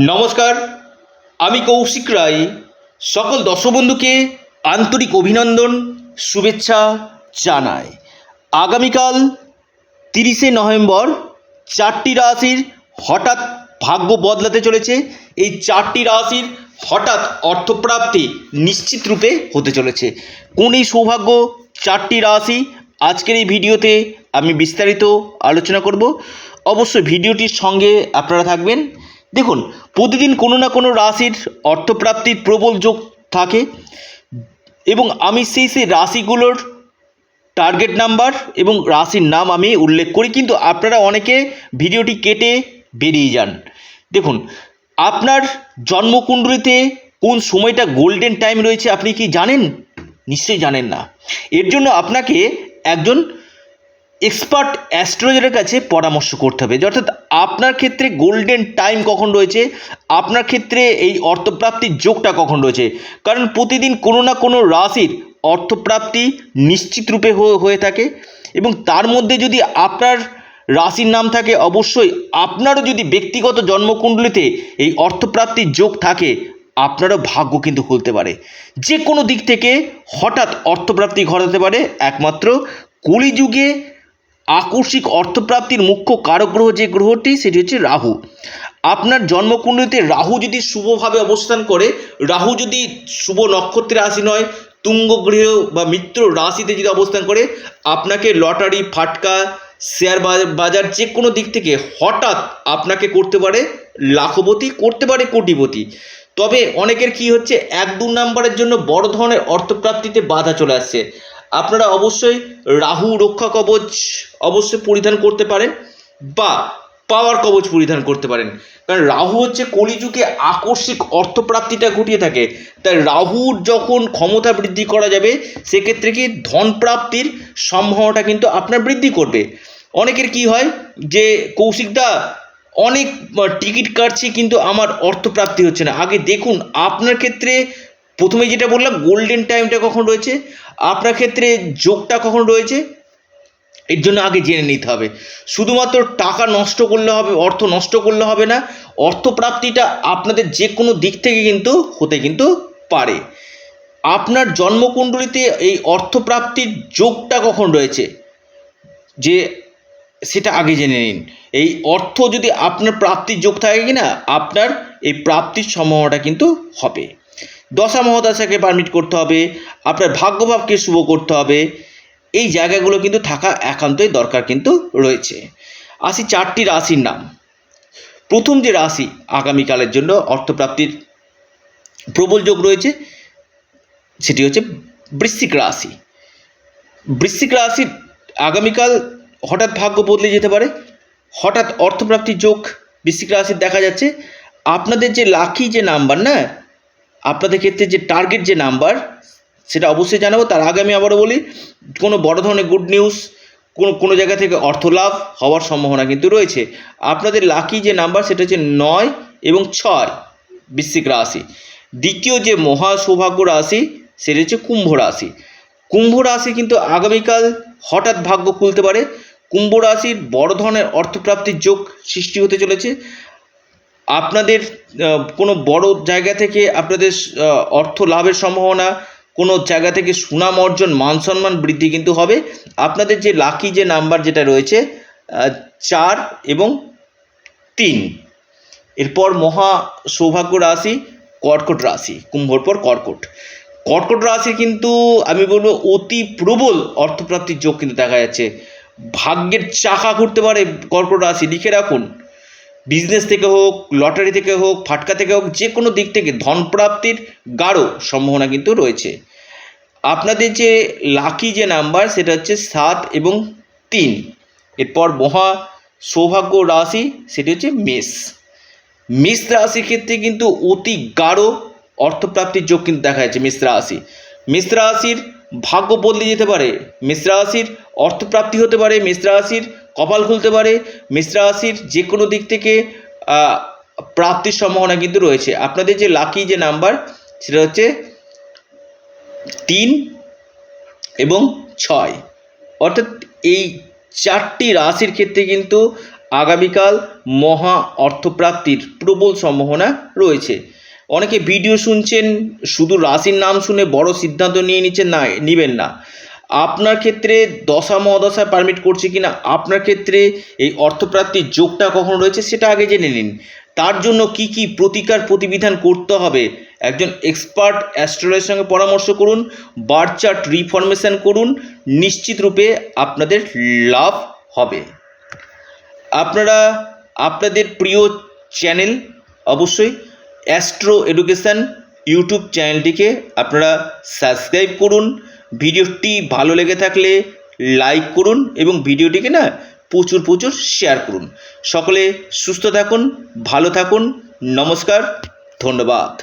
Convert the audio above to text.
নমস্কার, আমি কৌশিক রায়। সকল দর্শক বন্ধুকে আন্তরিক অভিনন্দন, শুভেচ্ছা জানাই। আগামীকাল তিরিশে নভেম্বর চারটি রাশির হঠাৎ ভাগ্য বদলাতে চলেছে। এই চারটি রাশির হঠাৎ অর্থপ্রাপ্তি নিশ্চিত রূপে হতে চলেছে। কোন এই সৌভাগ্য? চারটি রাশি। আজকের এই ভিডিওতে আমি বিস্তারিত আলোচনা করব। অবশ্যই ভিডিওটির সঙ্গে আপনারা থাকবেন। দেখুন, প্রতিদিন কোনো না কোনো রাশির অর্থপ্রাপ্তির প্রবল যোগ থাকে এবং আমি সেই সেই রাশিগুলোর টার্গেট নাম্বার এবং রাশির নাম আমি উল্লেখ করি, কিন্তু আপনারা অনেকে ভিডিওটি কেটে বেরিয়ে যান। দেখুন, আপনার জন্মকুণ্ডলিতে কোন সময়টা গোল্ডেন টাইম রয়েছে আপনি কি জানেন? নিশ্চয়ই জানেন না। এর জন্য আপনাকে একজন এক্সপার্ট অ্যাস্ট্রোলজারের কাছে পরামর্শ করতে হবে। অর্থাৎ আপনার ক্ষেত্রে গোল্ডেন টাইম কখন রয়েছে? আপনার ক্ষেত্রে এই অর্থপ্রাপ্তির যোগটা কখন রয়েছে? কারণ প্রতিদিন কোনো না কোনো রাশির অর্থপ্রাপ্তি নিশ্চিত রূপে হয়ে- হয়ে থাকে এবং তার মধ্যে যদি আপনার রাশির নাম থাকে, অবশ্যই আপনারও যদি ব্যক্তিগত জন্মকুণ্ডলিতে এই অর্থপ্রাপ্তির যোগ থাকে, আপনারও ভাগ্য কিন্তু খুলতে পারে। যে কোনো দিক থেকে হঠাৎ অর্থপ্রাপ্তি ঘটাতে পারে। একমাত্র কলিযুগে আকস্মিক অর্থপ্রাপ্তির মুখ্য কারক গ্রহ যে গ্রহটি, সেটি হচ্ছে রাহু। আপনার জন্মকুণ্ডলিতে রাহু যদি শুভভাবে অবস্থান করে, রাহু যদি শুভ নক্ষত্রে রাশি নয় তুঙ্গ গৃহ বা মিত্র রাশিতে যদি অবস্থান করে, আপনাকে লটারি, ফাটকা, শেয়ার বাজার যে কোনো দিক থেকে হঠাৎ আপনাকে করতে পারে লাখপতি, করতে পারে কোটিপতি। তবে অনেকের কি হচ্ছে, এক দু নাম্বারের জন্য বড় ধরনের অর্থপ্রাপ্তিতে বাধা চলে আসছে। আপনারা অবশ্যই রাহু রক্ষা কবচ অবশ্যই পরিধান করতে পারেন বা পাওয়ার কবচ পরিধান করতে পারেন। কারণ রাহু হচ্ছে কলিযুগে আকস্মিক অর্থপ্রাপ্তিটা ঘটিয়ে থাকে। তাই রাহুর যখন ক্ষমতা বৃদ্ধি করা যাবে, সেক্ষেত্রে কি ধন প্রাপ্তির সম্ভাবনাটা কিন্তু আপনার বৃদ্ধি করবে। অনেকের কি হয় যে, কৌশিকদা, অনেক টিকিট কাটছি কিন্তু আমার অর্থপ্রাপ্তি হচ্ছে না। আগে দেখুন, আপনার ক্ষেত্রে প্রথমে যেটা বললাম গোল্ডেন টাইমটা কখন রয়েছে? আপনার ক্ষেত্রে যোগটা কখন রয়েছে? এর জন্য আগে জেনে নিতে হবে। শুধুমাত্র টাকা নষ্ট করলে হবে, অর্থ নষ্ট করলে হবে না, অর্থপ্রাপ্তিটা আপনাদের যে কোনো দিক থেকে কিন্তু হতে কিন্তু পারে। আপনার জন্মকুণ্ডলিতে এই অর্থপ্রাপ্তির যোগটা কখন রয়েছে? যে সেটা আগে জেনে নিন। এই অর্থ যদি আপনার প্রাপ্তির যোগ থাকে কিনা, আপনার এই প্রাপ্তির সম্ভাবনাটা কিন্তু হবে। দশা মহাদশাকে পারমিট করতে হবে, আপনার ভাগ্যভাবকে শুভ করতে হবে, এই জায়গাগুলো কিন্তু থাকা একান্তই দরকার কিন্তু রয়েছে। আসি চারটি রাশির নাম। প্রথম যে রাশি আগামীকালের জন্য অর্থপ্রাপ্তির প্রবল যোগ রয়েছে, সেটি হচ্ছে বৃশ্চিক রাশি। বৃশ্চিক রাশির আগামীকাল হঠাৎ ভাগ্য বদলে যেতে পারে, হঠাৎ অর্থপ্রাপ্তির যোগ বৃশ্চিক রাশির দেখা যাচ্ছে। আপনাদের যে লাকি যে নাম্বার না আপনাদের ক্ষেত্রে যে টার্গেট যে নাম্বার সেটা অবশ্যই জানাব। তার আগে আমি আবারও বলি, কোনো বড় ধরনের গুড নিউজ কোনো কোনো জায়গা থেকে অর্থ লাভ হওয়ার সম্ভাবনা কিন্তু রয়েছে। আপনাদের লাকি যে নাম্বার সেটা হচ্ছে নয় এবং ছয় বৃশ্চিক রাশি। দ্বিতীয় যে মহা সৌভাগ্য রাশি, সেটা হচ্ছে কুম্ভ রাশি। কুম্ভ রাশি কিন্তু আগামীকাল হঠাৎ ভাগ্য খুলতে পারে। কুম্ভ রাশির বড় ধরনের অর্থপ্রাপ্তির যোগ সৃষ্টি হতে চলেছে। আপনাদের কোনো বড় জায়গা থেকে আপনাদের অর্থ লাভের সম্ভাবনা, কোনো জায়গা থেকে সুনাম অর্জন, মান সম্মান বৃদ্ধি কিন্তু হবে। আপনাদের যে লাকি যে নাম্বার যেটা রয়েছে চার এবং তিন, এরপর মহা সৌভাগ্য রাশি, কর্কট রাশি, কুম্ভর পর কর্কট। কর্কট রাশি কিন্তু, আমি বলব, অতি প্রবল অর্থপ্রাপ্তির যোগ কিন্তু দেখা যাচ্ছে। ভাগ্যের চাকা ঘুরতে পারে কর্কট রাশি, লিখে রাখুন। বিজনেস থেকে হোক, লটারি থেকে হোক, ফাটকা থেকে হোক, যে কোনো দিক থেকে ধন প্রাপ্তির গাঢ় সম্ভাবনা কিন্তু রয়েছে। আপনাদের যে লাকি যে নাম্বার, সেটা হচ্ছে সাত এবং তিন। এরপর মহা সৌভাগ্য রাশি, সেটি হচ্ছে মেষ। মেষ রাশির ক্ষেত্রে কিন্তু অতি গাঢ় অর্থপ্রাপ্তির যোগ কিন্তু দেখা যাচ্ছে মেষ রাশি। মেষ রাশির ভাগ্য বদলে যেতে পারে, মেষ রাশির অর্থপ্রাপ্তি হতে পারে, মেষ রাশির কপাল খুলতে পারে। মেষ রাশির যে কোনো দিক থেকে প্রাপ্তির সম্ভাবনা কিন্তু রয়েছে। আপনাদের যে লাকি যে নাম্বার সেটা হচ্ছে তিন এবং ছয়। অর্থাৎ এই চারটি রাশির ক্ষেত্রে কিন্তু আগামীকাল মহা অর্থপ্রাপ্তির প্রবল সম্ভাবনা রয়েছে। অনেকে ভিডিও শুনছেন, শুধু রাশির নাম শুনে বড় সিদ্ধান্ত নিয়ে নিচ্ছেন, না, নেবেন না। আপনার ক্ষেত্রে দশা মহাদশা পারমিট করছে কিনা, আপনার ক্ষেত্রে এই অর্থপ্রাপ্তির যোগটা কখন রয়েছে সেটা আগে জেনে নিন। তার জন্য কি কি প্রতিকার প্রতিবিধান করতে হবে? একজন এক্সপার্ট অ্যাস্ট্রোলয়ের সঙ্গে পরামর্শ করুন বার্থ চার্ট রিফরমেশন করুন, নিশ্চিত রূপে আপনাদের লাভ হবে। আপনারা, আপনাদের প্রিয় চ্যানেল অবশ্যই অ্যাস্ট্রো এডুকেশান ইউটিউব চ্যানেলটিকে আপনারা সাবস্ক্রাইব করুন ভিডিওটি ভালো লেগে থাকলে লাইক করুন এবং ভিডিওটিকে না প্রচুর প্রচুর শেয়ার করুন। সকলে সুস্থ থাকুন, ভালো থাকুন, নমস্কার, ধন্যবাদ।